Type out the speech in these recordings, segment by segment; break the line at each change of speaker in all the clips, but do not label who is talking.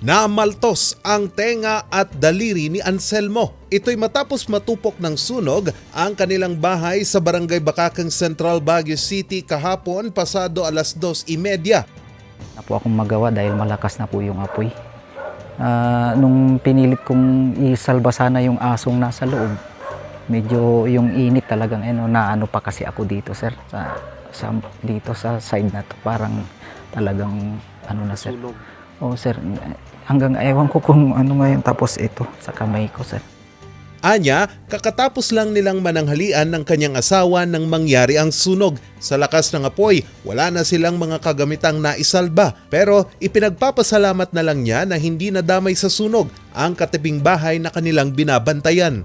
Namaltos ang tenga at daliri ni Anselmo. Ito'y matapos matupok ng sunog ang kanilang bahay sa Barangay Bakakang Central Baguio City kahapon pasado alas 2.30.
na po akong magawa dahil malakas na po yung apoy. Ah, nung pinilit kong isalba sana yung asong nasa loob, medyo yung init talagang ano, naano pa kasi ako dito sir. Sa, sa, dito sa side na to, parang talagang ano na sir. Oo sir, hanggang ewan ko kung ano ngayon tapos ito sa kamay ko sir.
Anya, kakatapos lang nilang mananghalian ng kanyang asawa nang mangyari ang sunog. Sa lakas ng apoy, wala na silang mga kagamitang naisalba. Pero ipinagpapasalamat na lang niya na hindi nadamay sa sunog ang katibing bahay na kanilang binabantayan.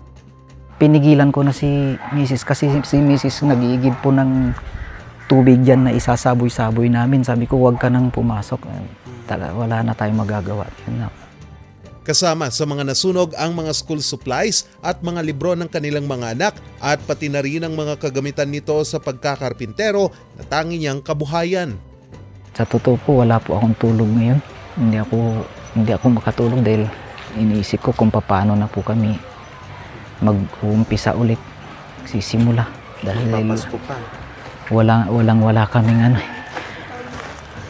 Pinigilan ko na si Mrs. kasi si Mrs. nag-iigib po ng tubig dyan na isasaboy-saboy namin. Sabi ko, huwag ka nang pumasok. Tala, wala na tayong magagawa. Yun na.
Kasama sa mga nasunog ang mga school supplies at mga libro ng kanilang mga anak at pati na rin ang mga kagamitan nito sa pagkakarpintero na tangi niyang kabuhayan.
Sa totoo po, wala po akong tulog ngayon. Hindi ako, hindi ako makatulog dahil iniisip ko kung paano na po kami mag-uumpisa ulit. Sisimula. Dahil wala, walang wala kaming ano. eh.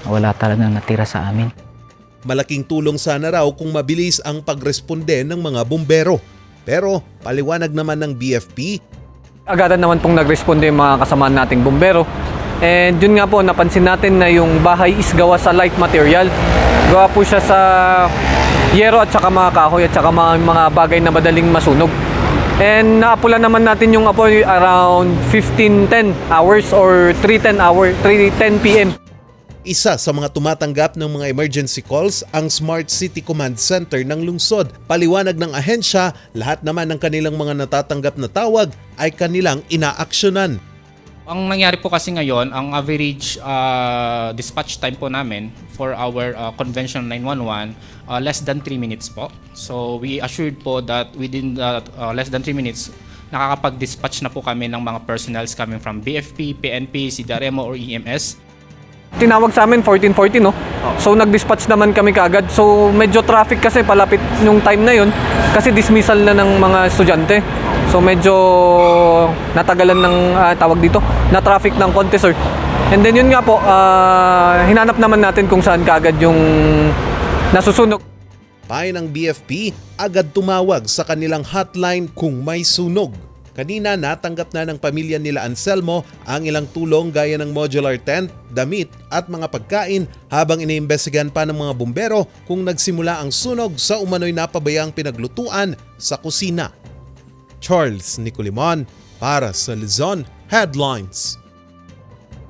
Wala talagang natira sa amin.
Malaking tulong sana raw kung mabilis ang pagresponde ng mga bumbero. Pero paliwanag naman ng BFP,
Agaran naman pong nagresponde yung mga kasamaan nating bumbero. And yun nga po, napansin natin na yung bahay is gawa sa light material. Gawa po siya sa yero at saka mga kahoy at saka mga, mga bagay na madaling masunog. And naapula naman natin yung apoy around 15-10 hours or 3-10 hour, 3-10 p.m.
isa sa mga tumatanggap ng mga emergency calls ang Smart City Command Center ng lungsod. Paliwanag ng ahensya, lahat naman ng kanilang mga natatanggap na tawag ay kanilang inaaksyonan.
Ang nangyari po kasi ngayon, ang average uh, dispatch time po namin for our uh, conventional 911, uh, less than 3 minutes po. So we assured po that within the, uh, less than 3 minutes, nakakapag-dispatch na po kami ng mga personnels coming from BFP, PNP, CDRMO or EMS
Tinawag sa amin 1440 no. So nag-dispatch naman kami kaagad. So medyo traffic kasi palapit yung time na yun kasi dismissal na ng mga estudyante. So medyo natagalan ng ah, tawag dito, na traffic ng konti sir. And then yun nga po, ah, hinanap naman natin kung saan kaagad yung nasusunog.
Payo ng BFP, agad tumawag sa kanilang hotline kung may sunog. Kanina natanggap na ng pamilya nila Anselmo ang ilang tulong gaya ng modular tent, damit at mga pagkain habang iniimbestigahan pa ng mga bumbero kung nagsimula ang sunog sa umano'y napabayang pinaglutuan sa kusina. Charles Nicolimon para sa Luzon Headlines.